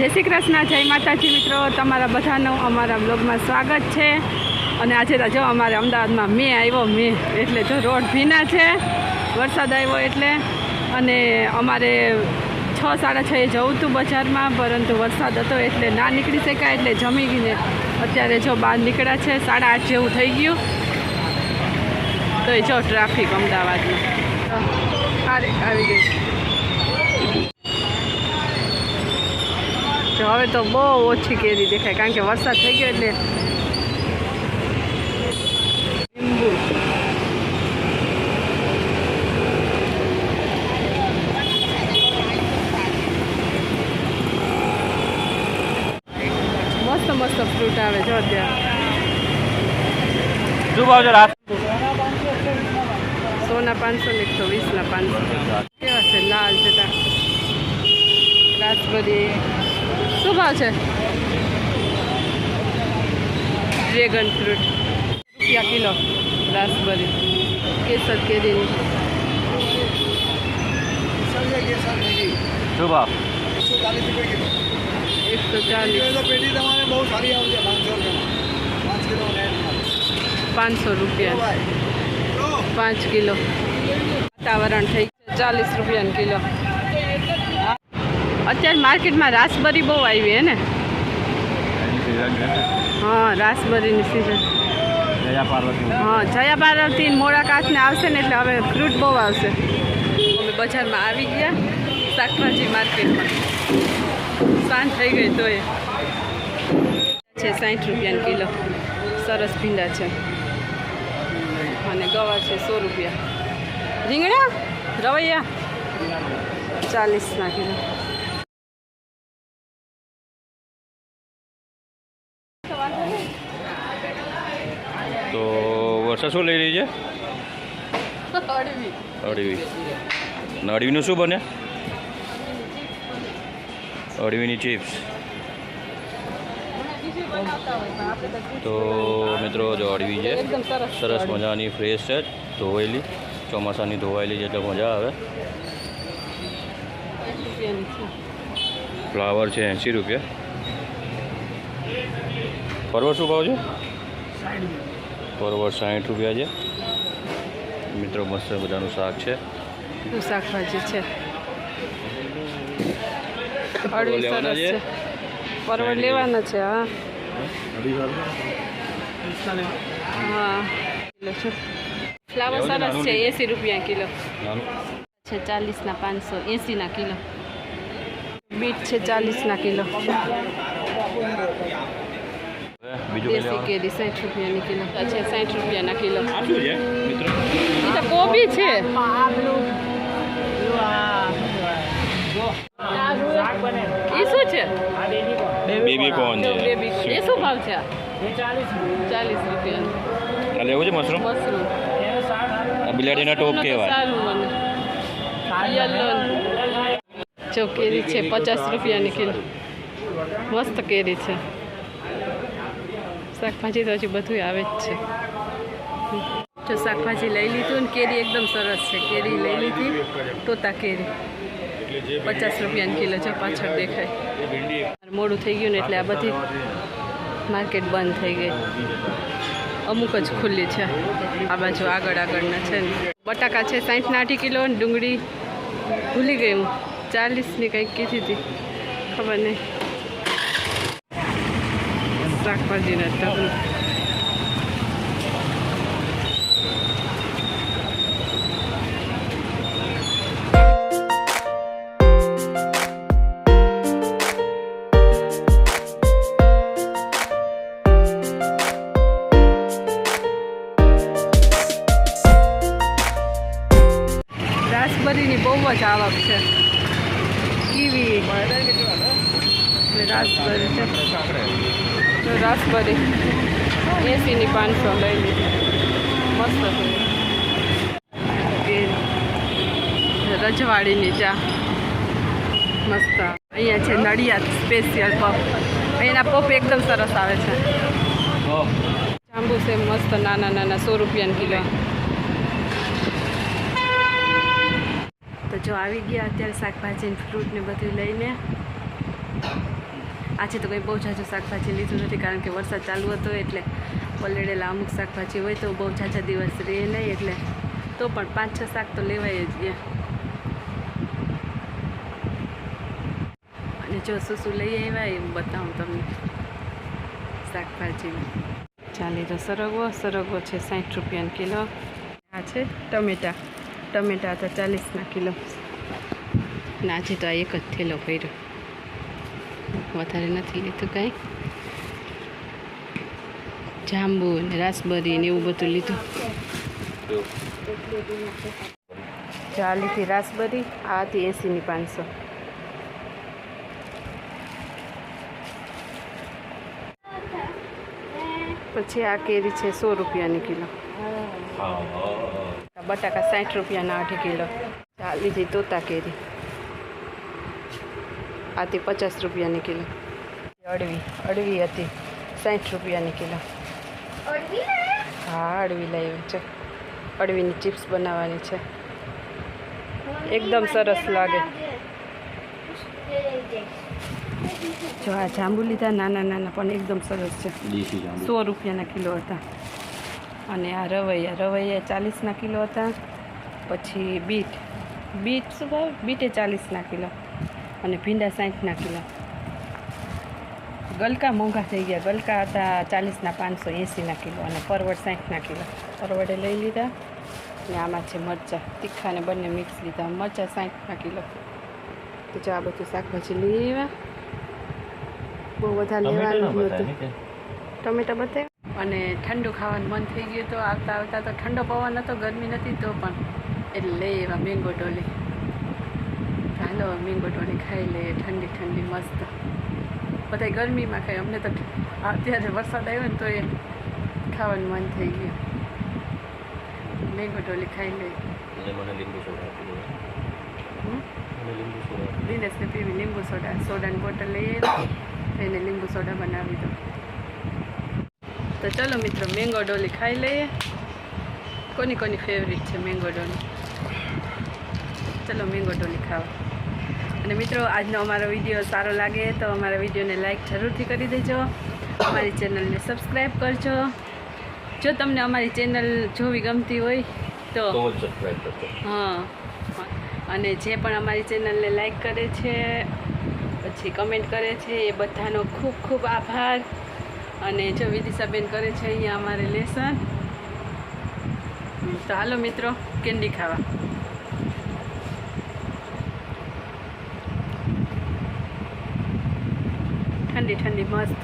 જય શ્રી કૃષ્ણ, જય માતાજી મિત્રો. તમારા બધાનું અમારા બ્લોગમાં સ્વાગત છે. અને આજે તો જો અમારે અમદાવાદમાં મેં આવ્યો, મેં. એટલે જો રોડ ભીના છે, વરસાદ આવ્યો એટલે. અને અમારે છ, સાડા છએ જવું હતું બજારમાં, પરંતુ વરસાદ હતો એટલે ના નીકળી શકાય, એટલે જમી ગઈને અત્યારે જો બહાર નીકળ્યા છે. સાડા આઠ જેવું થઈ ગયું. તો એ જો ટ્રાફિક અમદાવાદમાં. આવી ગઈ. તો હવે તો બહુ ઓછી કેરી દેખાય કારણ કે વરસાદ થઈ ગયો એટલે લીંબુ. મસ્ત મસ્ત ફ્રૂટ આવે જો રાત? સોના પાંચસો ને એકસો વીસના પાંચસો. કેવા છે લાલ જતા રાસબરી શું ભાવ છે ડ્રેગન ફ્રૂટ રૂપિયા કિલો રાસબરી કેસર કેરીની શું ભાવ એકસો ચાલીસ પેટી તમારે બહુ સારી આવશે પાંચસો રૂપિયામાં પાંચ કિલો પાંચસો રૂપિયા પાંચ કિલો વાતાવરણ થઈ છે ચાલીસ રૂપિયાનો કિલો અત્યારે માર્કેટમાં રાસબરી બહુ આવી હે ને? હા, રાસબરીની સિઝન જયા પાર્વતી હા જયા પાર્વતી મોડા કાચને આવશે ને એટલે હવે ફ્રૂટ બહુ આવશે. અમે બજારમાં આવી ગયા, શાકભાજી માર્કેટમાં. સાંજ થઈ ગઈ તો એ. છે સાઠ રૂપિયાનો કિલો. સરસ ભીંડા છે. અને ગવા છે સો રૂપિયા. રીંગણા? રવૈયા? ચાલીસના કિલો. શું લઈ રહી છે? અળવી અળવીનું શું બને? અળવીની ચિપ્સ. તો મિત્રો જો અળવી છે. સરસ સરસ મજાની ફ્રેશ છે ધોવાયેલી ચોમાસાની ધોવાયેલી છે એટલે મજા આવે. ફ્લાવર છે એંસી રૂપિયા. ફરવા શું ભાવ છે? પરવળ સાઠ રૂપિયા છે. મિત્રો મસ્ત બધાનું શાક છે. શાકભાજી છે. લેવાના સરસ છે? પરવળ લેવાના છે હા. હા. કિલો છે. ફ્લાવર સરસ છે. એંસી રૂપિયા કિલો. છે ચાલીસના પાંચસો એંસીના કિલો. બીટ છે ચાલીસના કિલો. દેશી કેરી સાઠ રૂપિયાની કિલો? છે સાઠ રૂપિયાના કિલો. આ છે મિત્રો? એ તો કોબી છે. એ શું છે? બેબી કોર્ન છે. બેબી એ શું ભાવ છે ચાલીસ રૂપિયા આ લેવું છે મશરૂમ? મશરૂમ. આ બિલાડીના ટોપ કહેવાય. સારું મને. યલો. જો કેરી છે પચાસ રૂપિયાની કિલો. મસ્ત કેરી છે. શાકભાજી તો હજી બધું આવે જ છે. જો શાકભાજી લઈ લીધું ને કેરી એકદમ સરસ છે. કેરી લઈ લીધી, તોતા કેરી. પચાસ રૂપિયાની કિલો છે પાછળ દેખાય. મોડું થઈ ગયું ને એટલે આ બધી માર્કેટ બંધ થઈ ગઈ. અમુક જ ખુલ્લી છે. આ બાજુ આગળ આગળના છે ને. બટાકા છે સાઠના અઢી કિલો ડુંગળી ભૂલી ગઈ હું. ચાલીસની કંઈક કીધી હતી. ખબર નહીં. શાકભાજીના ટકનું રાસબરીની બહુ જ આવક છે કીવી રાસબરી છે રાસબરી. એસીની પાંચસો લઈ લીધી. મસ્ત રજવાડીની ચા. મસ્ત. અહીંયા છે નડિયાદ સ્પેશિયલ પફ. અહીંના પફ એકદમ સરસ આવે છે. જાંબુ છે મસ્ત નાના નાના સો રૂપિયાની કિલો. તો જો આવી ગયા અત્યારે શાકભાજી ફ્રૂટ ને બધું લઈને. આજે તો કંઈ બહુ ઝાઝું શાકભાજી લીધું નથી કારણ કે વરસાદ ચાલુ હતો એટલે પલળેલા અમુક શાકભાજી હોય તો બહુ ઝાઝા દિવસ રહે નહીં એટલે તો પણ પાંચ છ શાક તો લેવાય જ ગયા અને જો શું શું લઈ આવ્યા એ હું બતાવું તમને શાકભાજી ચાલી તો સરગવો સરગવો છે સાઠ રૂપિયાનો કિલો. આ છે ટમેટા. ટમેટા તો ચાલીસના કિલો. ના આજે તો આ એક જ થેલો કર્યો વધારે નથી લીધું કાંઈ. જાંબુ ને રાસબરી ને એવું બધું લીધું. ચા લીધી રાસબરી આ હતી એંસીની પાંચસો. પછી આ કેરી છે સો રૂપિયાની કિલો. બટાકા સાઠ રૂપિયાના અઢી કિલો. આ લીધી તોતા કેરી. આથી પચાસ રૂપિયાની કિલો. અડવી અડવી હતી સાઠ રૂપિયાની કિલો. હા અડવી લાવી છે. અડવીની ચિપ્સ બનાવવાની છે. એકદમ સરસ લાગે. જો આ જાંબુ લીધા નાના નાના પણ એકદમ સરસ છે. સો રૂપિયાના કિલો હતા. અને આ રવૈયા રવૈયા ચાલીસના કિલો હતા. પછી બીટ. બીટ શું ભાવ? બીટે ચાલીસના કિલો. અને ભીંડા સાઠના કિલો. ગલકા મોંઘા થઈ ગયા. ગલકા હતા ચાલીસના પાંચસો એંસીના કિલો અને પરવડ સાઠના કિલો. પરવડે લઈ લીધા. અને આમાં છે મરચાં. તીખા ને બંને મિક્સ લીધા. મરચાં સાઠના કિલો. તો જો આ બધું શાકભાજી લઈ આવ્યા. બહુ વધારે લેવાનું હતું ટમેટા બધે અને ઠંડુ ખાવાનું મન થઈ ગયું તો આવતા આવતા તો ઠંડો પવન હતો ગરમી નથી તો પણ. એટલે લઈ એવા મેંગો ડોલી હાલો મીંગો ડોલી ખાઈ લઈએ ઠંડી ઠંડી મસ્ત. બધા ગરમીમાં ખાય. અમને તો અત્યારે વરસાદ આવ્યો ને તો એ ખાવાનું મન થઈ ગયું. મેંગો ડોલી ખાઈ લઈએ દિનેશને પીવી લીંબુ સોડા. સોડાની બોટલ લઈએ એને લીંબુ સોડા બનાવી દો તો ચલો મિત્રો મેંગો ડોલી ખાઈ લઈએ. કોની કોની ફેવરિટ છે મેંગો ડોલી? ચલો મેંગો ડોલી ખાવા. અને મિત્રો આજનો અમારો વીડિયો સારો લાગે તો અમારા વિડીયોને લાઇક જરૂરથી કરી દેજો. અમારી ચેનલને સબસ્ક્રાઈબ કરજો. જો તમને અમારી ચેનલ જોવી ગમતી હોય તો હા. અને જે પણ અમારી ચેનલને લાઈક કરે છે પછી કમેન્ટ કરે છે એ બધાનો ખૂબ ખૂબ આભાર. અને જો વિદિશાબેન કરે છે અહીંયા અમારે લેસન. તો હાલો મિત્રો કેન્ડી ખાવા. ઠંડી ઠંડી મસ્ત.